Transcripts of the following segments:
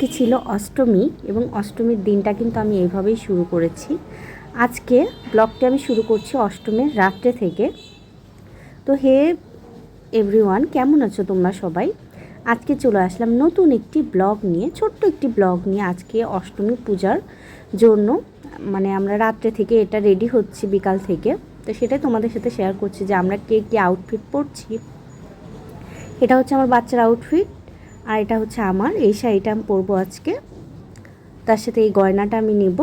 আজকে ছিল অষ্টমী এবং অষ্টমীর দিনটা কিন্তু আমি এইভাবেই শুরু করেছি। আজকে ব্লগটা আমি শুরু করছি অষ্টমীর রাত্রে থেকে। তো হে এভরিওয়ান, কেমন আছো তোমরা সবাই? আজকে চলে আসলাম নতুন একটি ব্লগ নিয়ে, ছোট্ট একটি ব্লগ নিয়ে আজকে অষ্টমী পূজার জন্য। মানে আমরা রাত্রে থেকে এটা রেডি হচ্ছি বিকাল থেকে। তো সেটাই তোমাদের সাথে শেয়ার করছি যে আমরা কে কী আউটফিট পরছি। এটা হচ্ছে আমার বাচ্চার আউটফিট আর এটা হচ্ছে আমার, এই শাড়িটা আমি পরবো আজকে। তার সাথে এই গয়নাটা আমি নিব।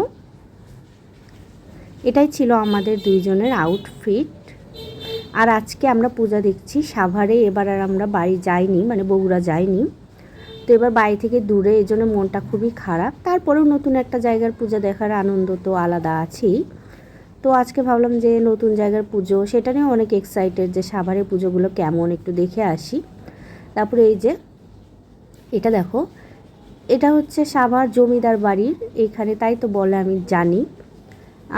এটাই ছিল আমাদের দুইজনের আউটফিট আর আজকে আমরা পূজা দেখছি সাভারে, এবার আর আমরা বাড়ি যাইনি মানে বগুড়া যাইনি। তো এবার বাড়ি থেকে দূরে, এই জন্য মনটা খুবই খারাপ। তারপরেও নতুন একটা জায়গার পূজা দেখার আনন্দ তো আলাদা আছেই। তো আজকে ভাবলাম যে নতুন জায়গার পুজো, সেটা নিয়ে অনেক এক্সাইটেড যে সাভারে পুজোগুলো কেমন, একটু দেখে আসি। তারপরে এই যে এটা দেখো। এটা হচ্ছে সাভার জমিদার বাড়ির, এখানে তাই তো বলে আমি জানি।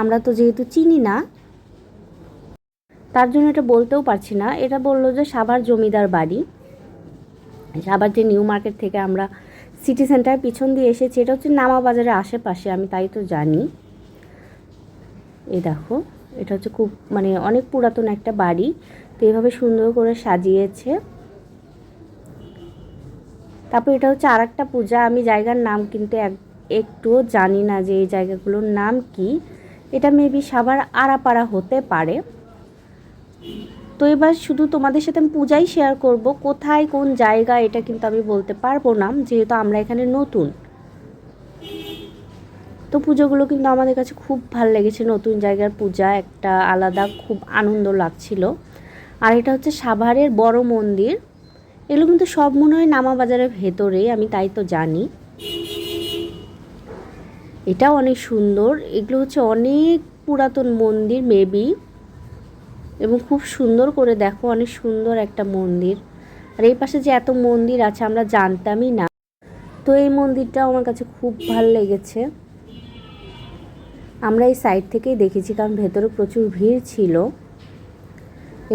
আমরা তো যেহেতু চিনি না, তার জন্য এটা বলতেও পারছি না। এটা বলল যে সাভার জমিদার বাড়ি। সাভার যে নিউ মার্কেট থেকে আমরা সিটি সেন্টার পিছন দিয়ে এসেছি, এটা হচ্ছে নামা বাজারের আশেপাশে, আমি তাই তো জানি। এই দেখো, এটা হচ্ছে খুব মানে অনেক পুরাতন একটা বাড়ি। তো এইভাবে সুন্দর করে সাজিয়েছে। তারপর এটা হচ্ছে আর একটা পূজা, আমি জায়গার নাম কিন্তু এক, একটুও জানি না যে এই জায়গাগুলোর নাম কি। এটা মেবি সাবার আড়াপাড়া হতে পারে। তো এবার শুধু তোমাদের সাথে আমি পূজাই শেয়ার করব, কোথায় কোন জায়গা এটা কিন্তু আমি বলতে পারব না, যেহেতু আমরা এখানে নতুন। তো পুজোগুলো কিন্তু আমাদের কাছে খুব ভালো লেগেছে, নতুন জায়গার পূজা, একটা আলাদা খুব আনন্দ লাগছিল। আর এটা হচ্ছে সাভারের বড় মন্দির। এগুলো কিন্তু সব মনে হয় নামা বাজারের ভেতরে, আমি তাই তো জানি। এটাও অনেক সুন্দর। এগুলো হচ্ছে অনেক পুরাতন মন্দির মেবি এবং খুব সুন্দর করে দেখো, অনেক সুন্দর একটা মন্দির। আর এই পাশে যে এত মন্দির আছে, আমরা জানতামই না। তো এই মন্দিরটাও আমার কাছে খুব ভালো লেগেছে। আমরা এই সাইড থেকেই দেখেছি, কারণ ভেতরে প্রচুর ভিড় ছিল।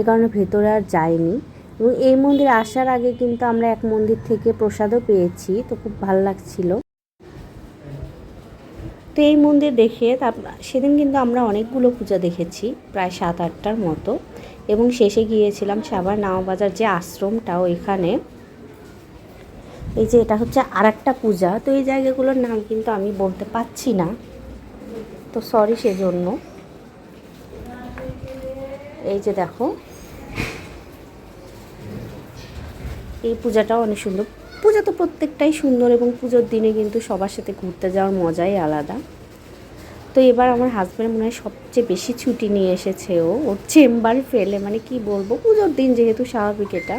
এ কারণে ভেতরে আর যাইনি। এবং এই মন্দিরে আসার আগে কিন্তু আমরা এক মন্দির থেকে প্রসাদও পেয়েছি, তো খুব ভালো লাগছিল। তো এই মন্দির দেখে তার সেদিন কিন্তু আমরা অনেকগুলো পূজা দেখেছি, প্রায় সাত আটটার মতো। এবং শেষে গিয়েছিলাম সাবার নামাবাজার যে আশ্রমটাও এখানে। এই যে এটা হচ্ছে আর একটা পূজা, তো এই জায়গাগুলোর নাম কিন্তু আমি বলতে পারছি না। তো সরি সেজন্য। এই যে দেখো এই পূজাটাও অনেক সুন্দর। পূজা তো প্রত্যেকটাই সুন্দর এবং পুজোর দিনে কিন্তু সবার সাথে ঘুরতে যাওয়ার মজাই আলাদা। তো এবার আমার হাজব্যান্ড মনে হয় সবচেয়ে বেশি ছুটি নিয়ে এসেছে ও। ওর চেম্বার ফেলে মানে কি বলব, পুজোর দিন যেহেতু স্বাভাবিক এটা।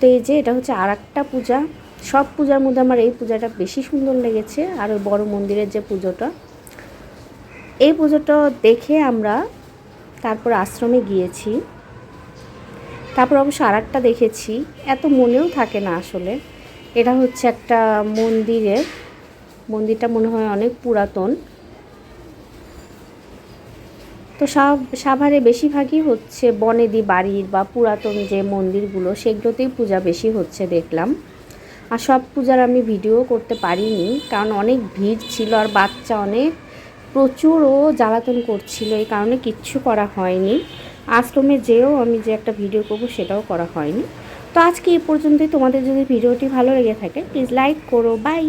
তো এই যে এটা হচ্ছে আর একটা পূজা। সব পূজার মধ্যে আমার এই পূজাটা বেশি সুন্দর লেগেছে আর ওই বড় মন্দিরের যে পুজোটা। এই পুজোটা দেখে আমরা তারপর আশ্রমে গিয়েছি। তারপর অবশ্য আর একটা দেখেছি। এত মনেও থাকে না আসলে। এটা হচ্ছে একটা মন্দিরের, মন্দিরটা মনে হয় অনেক পুরাতন। তো সব, সাভারে বেশিরভাগই হচ্ছে বনেদি বাড়ির বা পুরাতন যে মন্দিরগুলো, সেগুলোতেই পূজা বেশি হচ্ছে দেখলাম। আর সব পূজার আমি ভিডিও করতে পারিনি, কারণ অনেক ভিড় ছিল আর বাচ্চা অনেক প্রচুর ও জ্বালাতন করছিল, এই কারণে কিচ্ছু করা হয়নি। আশ্রমে যেও আমি যে একটা ভিডিও করব সেটাও করা হয়নি। তো আজকে এই পর্যন্তই। তোমাদের যদি ভিডিওটি ভালো লেগে থাকে প্লিজ লাইক করো। বাই